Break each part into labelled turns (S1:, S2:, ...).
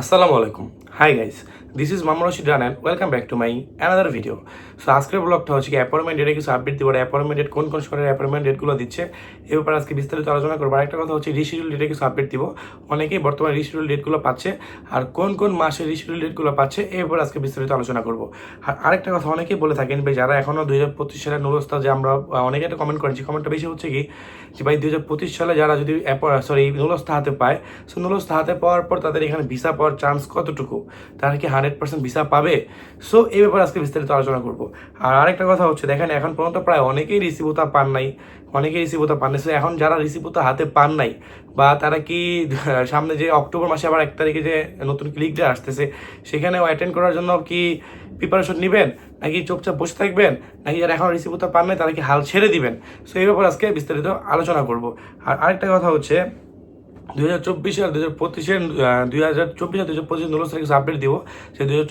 S1: আসসালামু আলাইকুম। Hi guys this is Mamun Rashid run and welcome back to my another video so আজকের ব্লগটা হচ্ছে কি অ্যাপয়েন্টমেন্ট ডেটে কিছু আপডেট দিব অ্যাপয়েন্টমেন্ট ডেট কোন কোন সময়ের অ্যাপয়েন্টমেন্ট ডেটগুলো দিচ্ছে, এ ব্যাপারে আজকে বিস্তারিত আলোচনা করব। আরেকটা কথা হচ্ছে রিশিডিউল ডেটে কিছু আপডেট দিব, অনেকেই বর্তমানে রিশিডিউল ডেটগুলো পাচ্ছে, আর কোন কোন মাসে রিশিডিউল ডেটগুলো পাচ্ছে, এ ব্যাপারে আজকে বিস্তারিত আলোচনা করব। আর আরেকটা কথা অনেকেই বলে থাকেন ভাই, যারা এখনও দুই হাজার পঁচিশ সালের নুরস্তা, যে আমরা অনেকে একটা কমেন্ট করেছি কমেন্টটা বেশি হচ্ছে কি, যে ভাই দুই হাজার পঁচিশ সালে যারা যদি সরি নুলস্তা হাতে পায় সো নুলস্তা হাতে পাওয়ার পর তাদের এখানে ভিসা পাওয়ার চান্স কতটুকু? তারা কি হান্ড্রেড পার্সেন্ট ভিসা পাবে? সো এই ব্যাপারে আজকে বিস্তারিত আলোচনা করব। আর আরেকটা কথা হচ্ছে দেখেন এখন পর্যন্ত প্রায় অনেকেই রিসিভতা পান নাই। অনেকেই রিসিভতা পান নাই। So, এখন যারা রিসিভতা হাতে পান নাই বা তারা কি সামনে যে অক্টোবর মাসে আবার এক তারিখে যে নতুন ক্লিক ডে আসতেছে সেখানেও অ্যাটেন্ড করার জন্য কি প্রিপারেশন নেবেন? নাকি চুপচাপ বসে থাকবেন? নাকি যারা এখন রিসিভতা পান নাই তারা কি হাল ছেড়ে দিবেন? সো এই ব্যাপারে আজকে বিস্তারিত আলোচনা করব। আর আরেকটা কথা হচ্ছে দুই হাজার চব্বিশে আর দুই হাজার পঁচিশের দুই হাজার দুই হাজার পঁচিশ দিব। দুই হাজার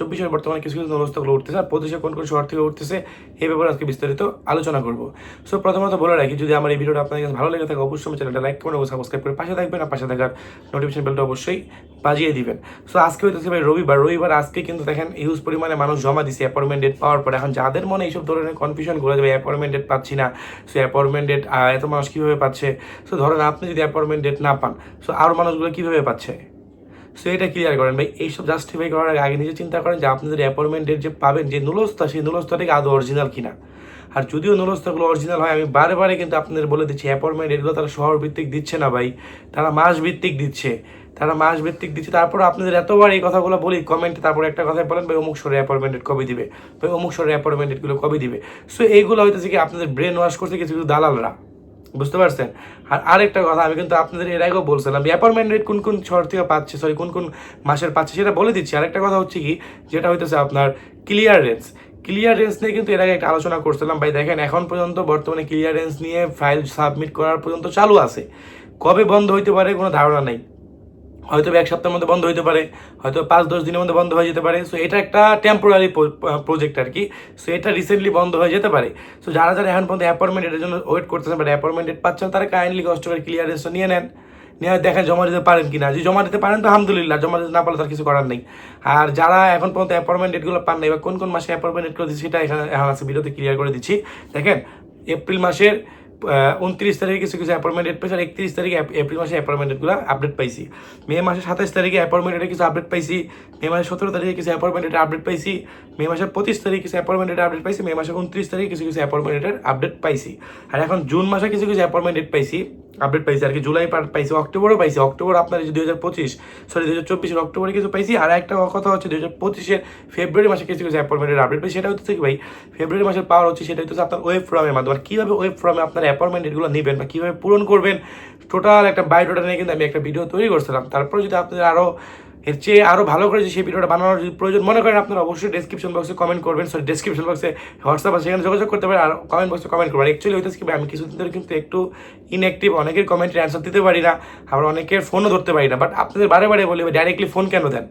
S1: কিছু কিছু উঠতেছে, আর পঁচিশে কোন কোন থেকে উঠতেছে, এই ব্যাপারে আজকে বিস্তারিত আলোচনা করব। সো প্রথমত বলে রাখি, যদি আমার এই ভিডিওটা আপনাদের ভালো লেগে থাকে, অবশ্যই চ্যানেলটা লাইক করুন এবং সাবস্ক্রাইব করে পাশে থাকবেন, আর পাশে থাকার নোটিফিকেশন বেলটা অবশ্যই বাজিয়ে দিবেন। সো আজকে ভাই রবিবার রবিবার আজকে কিন্তু দেখেন হিউজ পরিমাণে মানুষ জমা দিছে অ্যাপয়েন্টমেন্ট ডেট পাওয়ার পর। এখন যাদের মনে এইসব ধরনের কনফিউশন করে যাবে অ্যাপয়েন্টমেন্ট ডেট পাচ্ছি না। সো অ্যাপয়েন্টমেন্ট ডেট এত মানুষ কীভাবে পাচ্ছে? সো ধরেন আপনি যদি অ্যাপয়েন্টমেন্ট ডেট না পান সো আরও মানুষগুলো কীভাবে পাচ্ছে? সো এটা ক্লিয়ার করেন ভাই। এইসব জাস্টিফাই করার আগে আগে নিজে চিন্তা করেন যে আপনাদের অ্যাপয়েন্টমেন্ট ডেট যে পাবেন, যে নুলস্তা সেই নুলস্তাটাকে আদৌ অরিজিনাল কিনা। আর যদিও নুলস্তাগুলো অরিজিনাল হয়, আমি বারে কিন্তু আপনাদের বলে দিচ্ছি অ্যাপয়েন্টমেন্ট এগুলো তারা শহর ভিত্তিক দিচ্ছে না ভাই। তারা মাস ভিত্তিক দিচ্ছে। তারা মাস ভিত্তিক দিচ্ছে। তারপর আপনাদের এতবার এই কথাগুলো বলি কমেন্টে তারপর একটা কথা বলেন, ভাই, অমুক সরে অ্যাপয়েন্টমেন্ট কবে দিবে? ভাই, অমুক সরে অ্যাপয়েন্টমেন্ট ডেটগুলো কবে দিবে? সো এইগুলো হইতেছে কি, আপনাদের ব্রেন ওয়াশ করছে কিছু কিছু দালালরা। বুঝতে পারছেন? আর আরেকটা কথা, আমি কিন্তু আপনাদের এর আগেও বলছিলাম অ্যাপয়েন্টমেন্ট রেট কোন কোন শহর থেকে পাচ্ছে সরি কোন কোন মাসের পাচ্ছে সেটা বলে দিচ্ছি। আরেকটা কথা হচ্ছে কি, যেটা হইতেছে আপনার ক্লিয়ারেন্স ক্লিয়ারেন্স নিয়ে কিন্তু এর আগে একটা আলোচনা করছিলাম, ভাই দেখেন, এখন পর্যন্ত বর্তমানে ক্লিয়ারেন্স নিয়ে ফাইল সাবমিট করার পর্যন্ত চালু আছে। কবে বন্ধ হইতে পারে কোনো ধারণা নেই। হয়তো এক সপ্তাহের মধ্যে বন্ধ হইতে পারে, হয়তো পাঁচ, দশ দিনের মধ্যে বন্ধ হয়ে যেতে পারে। সো এটা একটা টেম্পোরারি প্রজেক্ট আর কি। সো এটা রিসেন্টলি বন্ধ হয়ে যেতে পারে। সো যারা যারা এখন পর্যন্ত অ্যাপয়েন্টমেন্ট এর জন্য ওয়েট করতেছেন বাট অ্যাপয়েন্টমেন্ট ডেট পাচ্ছেন, তারা কাইন্ডলি কষ্ট করে ক্লিয়ারেন্সটা নিয়ে নেন। নিয়ে দেখেন জমা দিতে পারেন কিনা যদি জমা দিতে পারেন তো আলহামদুলিল্লাহ, জমা দিতে না পারলে তার কিছু করার নেই। আর যারা এখন পর্যন্ত অ্যাপয়েন্টমেন্ট ডেটগুলো পান নাই বা কোন কোন মাসে অ্যাপয়েন্টমেন্ট ডেটগুলো দিচ্ছি সেটা এখানে, এখন আছে ভিডিওতে ক্লিয়ার করে দিচ্ছি। দেখেন, এপ্রিল মাসের উনত্রিশ তারিখে কিছু কিছু অ্যাপয়েন্টমেন্ট ডেট পাইছি আর একত্রিশ তারিখে এপ্রিল মাসে অ্যাপয়েন্টমেন্টগুলো আপডেট পাইছি। মে মাসে সাতাশ তারিখে অ্যাপয়েন্টমেন্ট ডেটে কিছু আপডেট পাইছি। মে মাসে সতেরো তারিখে কিছু অ্যাপয়েন্টমেন্ট ডেটে আপডেট পাইছি। মে মাসে পঁচিশ তারিখে কিছু অ্যাপয়েন্টমেন্ট ডেটে আপডেট পাইছি। মে মাসে উনত্রিশ তারিখে কিছু কিছু অ্যাপয়েন্টমেন্ট ডেটের আপডেট পাইছি। আর এখন জুন মাসে কিছু কিছু অ্যাপয়েন্টমেন্ট ডেট পাইছি। আপডেট পাইছি আর কি, জুলাই পাইছি, অক্টোবরও পাইছি, অক্টোবর আপনার দুই হাজার পঁচিশ সরি দুই হাজার চব্বিশের অক্টোবরে কিছু পাইছি, আর একটা কথা হচ্ছে দুই হাজার পঁচিশের ফেব্রুয়ারি মাসে কিছু কিছু অ্যাপয়েন্টমেন্টের আপডেট পাই সেটা হচ্ছে কি ভাই, ফেব্রুয়ারি মাসের পাওয়ার হচ্ছে সেটা হচ্ছে আপনার ওয়েব ফর্মের মাধ্যমে কীভাবে ওয়েব ফর্মে আপনার অ্যাপয়েন্টমেন্ট এগুলো নেবেন বা কীভাবে পূরণ করবেন টোটাল একটা বায়োডাটা নিয়ে কিন্তু আমি একটা ভিডিও তৈরি করছিলাম, তারপরে যদি আপনাদের আরও এর চেয়ে আরও ভালো করে যদি সেই ভিডিওটা বানানোর প্রয়োজন মনে করেন, আপনারা অবশ্যই ডেসক্রিপশন বক্সে কমেন্ট করবেন। সরি ডেসক্রিপশন বক্সে হোয়াটসঅ্যাপ আছে, সেখানে যোগাযোগ করতে পারেন আর কমেন্ট বক্সে কমেন্ট করবেন। অ্যাকচুয়ালি হইতেছে কি আমি কিছুদিন ধরে কিন্তু একটু ইনঅ্যাক্টিভ অনেকের কমেন্টের অ্যান্সার দিতে পারি না, আবার অনেকের ফোনও ধরতে পারি না। বাট আপনাদের বারে বারে বলি ডাইরেক্টলি ফোন কেন দেন?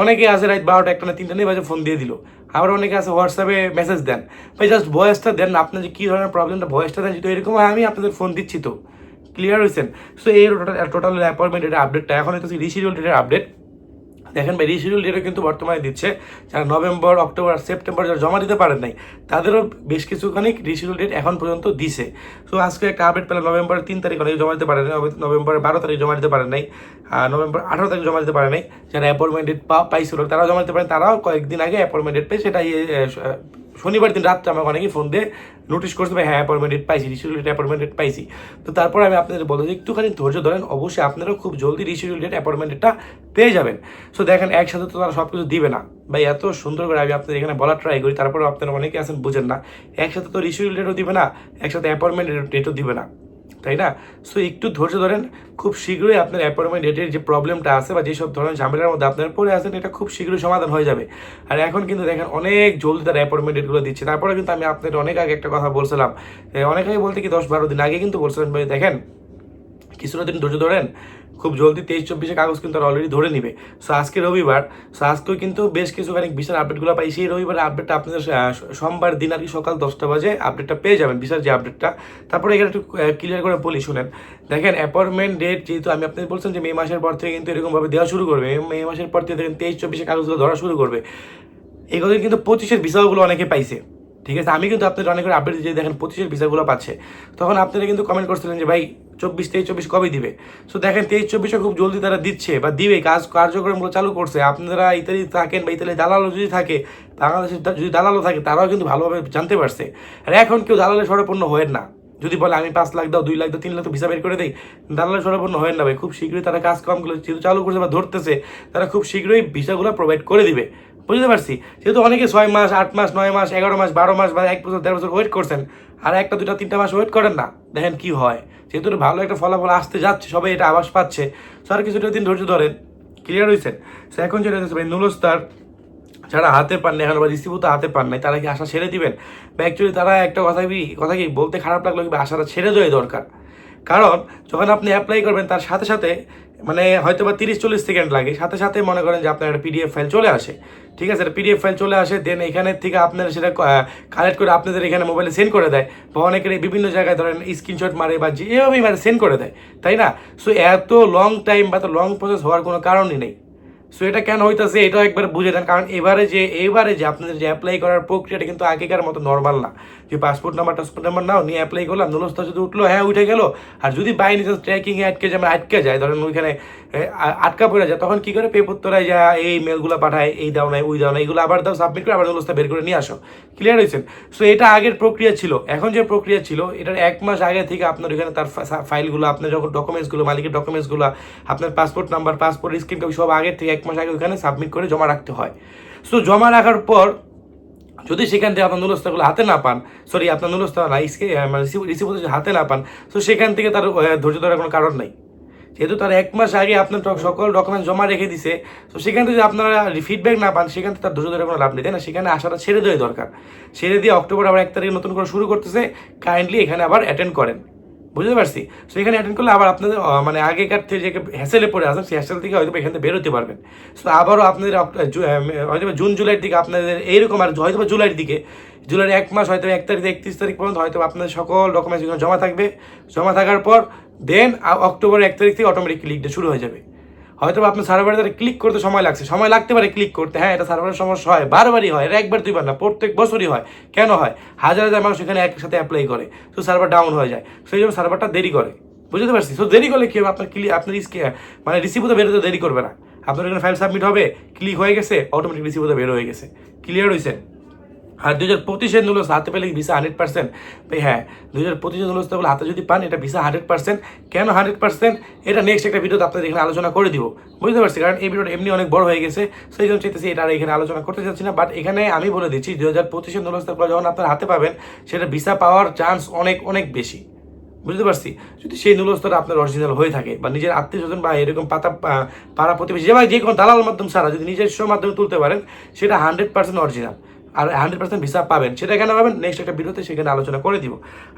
S1: অনেকে আছে রাত বারোটা একটা না তিনটা নেই বাজে ফোন দিয়ে দিল। আবার অনেকে আছে হোয়াটসঅ্যাপে মেসেজ দেন। ভাই জাস্ট ভয়েসটা দেন আপনার যে কী ধরনের প্রবলেমটা ভয়েসটা দেন যদি এরকম আমি আপনাদের ফোন দিচ্ছি তো। ক্লিয়ার হয়েছেন সো এই টোটাল অ্যাপয়েন্টমেন্ট ডেটের আপডেটটা এখন হচ্ছে রিশিডিউল ডেটের আপডেট দেখেন ভাই রিশিডিউল ডেটও কিন্তু বর্তমানে দিচ্ছে। যারা নভেম্বর অক্টোবর সেপ্টেম্বর যারা জমা দিতে পারেন নাই তাদেরও বেশ কিছুখানি রিশিডিউল ডেট এখন পর্যন্ত দিছে। সো আজকে একটা আপডেট পেলাম নভেম্বরের তিন তারিখ অনেকে জমা দিতে পারে নাই নভেম্বরের বারো তারিখ জমা দিতে পারে নাই নভেম্বর আঠারো তারিখ জমা দিতে পারে নাই। যারা অ্যাপয়েন্টমেন্ট ডেট পাইছিল তারাও জমা দিতে পারেন তারাও কয়েকদিন আগে অ্যাপয়েন্টমেন্ট ডেট পেয়ে সেটা ইয়ে, শনিবার দিন রাত্রে আমাকে অনেকেই ফোন দিয়ে নোটিশ করছে, ভাই হ্যাঁ অ্যাপয়েন্টমেন্ট ডেট পাইছি রিসিডিউল ডেট অ্যাপয়েন্টমেন্ট ডেট পাইছি। তো তারপর আমি আপনাদের বলব যে একটুখানি ধৈর্য ধরেন, অবশ্যই আপনারাও খুব জলদি রিসিডিউল ডেট অ্যাপয়েন্টমেন্ট ডেটটা পেয়ে যাবেন। সো দেখেন, একসাথে তো তারা সব কিছু দিবে না। ভাই, এত সুন্দর করে আমি আপনাদের এখানে বলার ট্রাই করি তারপরে আপনারা অনেকে আছেন, বুঝেন না। একসাথে তো রিসিডিউল ডেটও দিবে না, একসাথে অ্যাপয়েন্টমেন্ট ডেটও দিবে না। তাই না? সো একটু ধৈর্য ধরেন, খুব শীঘ্রই আপনার অ্যাপয়েন্টমেন্ট ডেটের যে প্রবলেমটা আছে বা যেসব ধরনের ঝামেলার মধ্যে আপনার পরে আসেন এটা খুব শীঘ্রই সমাধান হয়ে যাবে। আর এখন কিন্তু দেখেন, অনেক জলদি তারা অ্যাপয়েন্টমেন্ট ডেটগুলো দিচ্ছে। তারপরে কিন্তু আমি আপনার অনেক আগে একটা কথা বলছিলাম। অনেক আগে বলতে কি দশ বারো দিন আগে কিন্তু বলছিলাম ভাই, দেখেন, কিছুটা দিন ধৈর্য ধরেন খুব জলদি তেইশ, চব্বিশে কাগজ কিন্তু তারা অলরেডি ধরে নিবে। সো আজকে রবিবার সো আজকেও কিন্তু বেশ কিছু খানিক বিশাল আপডেটগুলো পাই। সেই রবিবারের আপডেটটা আপনাদের সোমবার দিন আর কি সকাল দশটা বাজে আপডেটটা পেয়ে যাবেন, বিশাল যে আপডেটটা তারপরে এখানে একটু ক্লিয়ার করে বলি, শুনেন। দেখেন অ্যাপয়েন্টমেন্ট ডেট যেহেতু আমি আপনাদের বলছেন যে মে মাসের পর থেকে কিন্তু এরকমভাবে দেওয়া শুরু করবে। মে মাসের পর থেকে দেখেন তেইশ, চব্বিশে কাগজগুলো ধরা শুরু করবে। এগুলো কিন্তু পঁচিশের ভিসাগুলো অনেকে পাইছে। ঠিক আছে? আমি কিন্তু আপনাদের অনেক আপডেট দিয়ে দেখেন পঁচিশের ভিসাগুলো পাচ্ছে। তখন আপনারা কিন্তু কমেন্ট করছিলেন যে, ভাই চব্বিশ, তেইশ, চব্বিশ কবে দিবে? সো দেখেন, তেইশ চব্বিশে খুব জলদি তারা দিচ্ছে বা দিবে, কাজ, কার্যক্রমগুলো চালু করছে। আপনারা ইতালি থাকেন বা ইতালি দালালও যদি থাকে, বাংলাদেশের যদি দালালও থাকে, তারাও কিন্তু ভালোভাবে জানতে পারছে। আর এখন কেউ দালালে স্বরপূর্ণ হয়েন না। যদি বলে, আমি পাঁচ লাখ দাও, দুই লাখ দাও, তিন লাখ তো ভিসা বের করে দেই, দালালের স্বরপূর্ণ হয়েন না ভাই। খুব শীঘ্রই তারা কাজ কামগুলো যেহেতু চালু করছে বা ধরতেছে, তারা খুব শীঘ্রই ভিসাগুলো প্রোভাইড করে দিবে। বুঝতে পারছি। যেহেতু অনেকে ছয় মাস, আট মাস, নয় মাস, এগারো মাস, বারো মাস বা এক বছর, দেড় বছর ওয়েট করছেন, আর একটা, দুটা, তিনটা মাস ওয়েট করেন না, দেখেন কি হয়। যেহেতু ভালো একটা ফলাফল আসতে যাচ্ছে, সবাই এটা আবাস পাচ্ছে। আর কিছুটা দিন ধৈর্য ধরেন ক্লিয়ার হয়েছেন সো এখন হচ্ছে ভাই নুলস্তার যারা হাতে পান না এখন বা রিসিভও তো হাতে পান নাই, তারা কি আশা ছেড়ে দিবেন? বা অ্যাকচুয়ালি তারা একটা কথা কি কথা কি বলতে খারাপ লাগল কি আশাটা ছেড়ে দেওয়াই দরকার? কারণ যখন আপনি অ্যাপ্লাই করবেন, তার সাথে সাথে মানে হয়তো বা তিরিশ, চল্লিশ সেকেন্ড লাগে। সাথে সাথে মনে করেন যে আপনার একটা পিডিএফ ফাইল চলে আসে। ঠিক আছে? পিডিএফ ফাইল চলে আসে দেন এখানের থেকে আপনারা সেটা কালেক্ট করে আপনাদের এখানে মোবাইলে সেন্ড করে দেয়। বা অনেকের বিভিন্ন জায়গায় ধরেন স্ক্রিনশট মারে বা যেভাবেই মানে সেন্ড করে দেয়। তাই না? সো এত লং টাইম বা তো লং প্রসেস হওয়ার কোনো কারণই নেই। সো এটা কেন হইতাছে এটাও একবার বুঝে দেন, কারণ এবারে যে এবারে যে আপনাদের যে অ্যাপ্লাই করার প্রক্রিয়াটা কিন্তু আগেকার মতো নর্মাল না। যে পাসপোর্ট নাম্বার টাসপোর্ট নাম্বার নাও, নিয়ে অ্যাপ্লাই করলাম, নুলস্তা যদি উঠল হ্যাঁ উঠে গেল। আর যদি বাই চান্স ট্র্যাকিংয়ে আটকে যায় মানে আটকে যায়, ধরেন ওইখানে আটকা পড়ে যায়, তখন কি করে পেপত্তরায় যা এই মেলগুলো পাঠায়, এই দাও নাই, ওই দাও না এগুলো আবার দাও সাবমিট করে আবার নুলস্তা বের করে নিয়ে আসো। ক্লিয়ার হয়েছেন? সো এটা আগের প্রক্রিয়া ছিল। এখন যে প্রক্রিয়া ছিল, এটার এক মাস আগে থেকে আপনার ওইখানে তার ফাইলগুলো, আপনার যখন ডকুমেন্টসগুলো মালিকের ডকুমেন্টসগুলো আপনার পাসপোর্ট নাম্বার পাসপোর্ট স্ক্রিন সব আগের থেকে এক মাস আগে ওইখানে সাবমিট করে জমা রাখতে হয়। সো জমা রাখার পর যদি সেখান থেকে আপনার নুলস্তাগুলো হাতে না পান সরি আপনার নুলস্তা না ইসকে মানে রিসিভ যদি হাতে না পান তো সেখান থেকে তার ধৈর্য ধরার কোনো কারণ নাই। যেহেতু তার এক মাস আগে আপনার সকল ডকুমেন্ট জমা রেখে দিছে তো সেখান থেকে যদি আপনারা ফিডব্যাক না পান, সেখান থেকে তার ধৈর্য ধরে কোনো লাভ নেই। তাই না? সেখানে আসাটা ছেড়ে দেওয়াই দরকার। ছেড়ে দিয়ে অক্টোবর আবার এক তারিখে নতুন করে শুরু করতেছে কাইন্ডলি এখানে আবার অ্যাটেন্ড করেন। বুঝতে পারছি? সো এখানে অ্যাটেন্ড করলে আবার আপনাদের মানে আগেকার থেকে যে হ্যাসেলে পড়ে আসেন, সেই হ্যাসেল থেকে হয়তো এখান থেকে বেরোতে পারবেন। সো আবারও আপনাদের হয়তো জুন, জুলাইয়ের দিকে আপনাদের এইরকম আর হয়তো জুলাইয়ের দিকে, জুলাইয়ের এক মাস হয়তো এক তারিখ একত্রিশ তারিখ পর্যন্ত হয়তো আপনাদের সকল ডকুমেন্টস জমা থাকবে। জমা থাকার পর দেন অক্টোবর এক তারিখ থেকে অটোমেটিক ক্লিকটা শুরু হয়ে যাবে। হয়তো আপনার সার্ভারে ক্লিক করতে সময় লাগছে। সময় লাগতে পারে ক্লিক করতে। হ্যাঁ এটা সার্ভারের সমস্যা হয়। বারবারই হয়। এটা একবার দুইবার না, প্রত্যেক বছরই হয়। কেন হয়? হাজার হাজার মানুষ এখানে একসাথে অ্যাপ্লাই করে। তো সার্ভার ডাউন হয়ে যায়। সেই জন্য সার্ভারটা দেরি করে। বুঝতে পারছি? তো দেরি করলে কি হবে? আপনার ক্লিক আপনার মানে রিসিভ হতে বেরোতে দেরি করবে না। আপনার এখানে ফাইল সাবমিট হবে ক্লিক হয়ে গেছে অটোমেটিক রিসিভ হতে বের হয়ে গেছে। ক্লিয়ার হয়েছে আর দুই হাজার পঁচিশের নুলস হাতে পেলে ভিসা হান্ড্রেড পার্সেন্ট? হ্যাঁ দুই হাজার পঁচিশের নুলস তাহলে হাতে যদি পান, এটা ভিসা হান্ড্রেড পার্সেন্ট। কেন হান্ড্রেড পার্সেন্ট? এটা নেক্সট একটা ভিডিওতে আপনাদের এখানে আলোচনা করে দিব। বুঝতে পারছি, কারণ এই ভিডিওটা এমনি অনেক বড় হয়ে গেছে, সেই জন্য চাইতেছি এটা আর এখানে আলোচনা করতে চাচ্ছি না। বাট এখানে আমি বলে দিচ্ছি, দুই হাজার পঁচিশের নুলস যখন আপনার হাতে পাবেন, সেটা ভিসা পাওয়ার চান্স অনেক অনেক বেশি। বুঝতে পারছি? যদি সেই নুলস্তর আপনার অরিজিনাল হয়ে থাকে বা নিজের আত্মীয় স্বজন বা এরকম পাতা পাড়া প্রতিবেশী, যে কোনো দালাল মাধ্যম ছাড়া যদি নিজস্ব মাধ্যমে তুলতে পারেন, সেটা হান্ড্রেড পার্সেন্ট অরিজিনাল আর হান্ড্রেড পার্সেন্ট ভিসা পাবেন। সেটা কেন পাবেন নেক্সট একটা ভিডিওতে সেখানে আলোচনা করে দিব।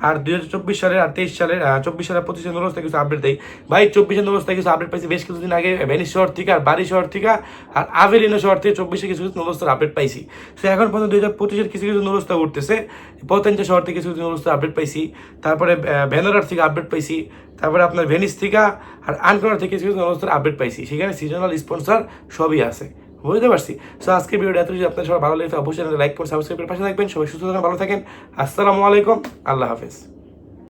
S1: আর দুই হাজার চব্বিশ সালের আর তেইশ সালের চব্বিশ সালের পঁচিশ নুলস থেকে কিছু আপডেট দেয় ভাই, চব্বিশে নুলস থেকে কিছু আপডেট পাইছি, বেশ কিছুদিন আগে ভেনিস শহর থেকে আর বাড়ি শহর থেকে আর আভেলিনো শহর থেকে চব্বিশে কিছু কিছু নুলস্তর আপডেট পাইছি। সে এখন পর্যন্ত দুই হাজার পঁচিশের কিছু কিছু নুলস্তা উঠতেছে। পতেঞ্চা শহর থেকে কিছু কিছু নুলস্তা আপডেট পাইছি। তারপরে ভ্যানোরার থেকে আপডেট পাইছি। তারপরে আপনার ভেনিস থেকে আর আনকোনার থেকে কিছু কিছু নুলস্তার আপডেট পাইছি। সেখানে সিজনাল স্পন্সর সবই আছে। বুঝতে পারছি। সো আজকে ভিডিওটা এত যদি আপনার সবাই ভালো লাগে অবশ্যই লাইক করে সাবস্ক্রাইব করে পাশে থাকবেন। সবাই সুস্থ থাকেন, ভালো থাকেন। আসসালামু আলাইকুম। আল্লাহ হাফেজ।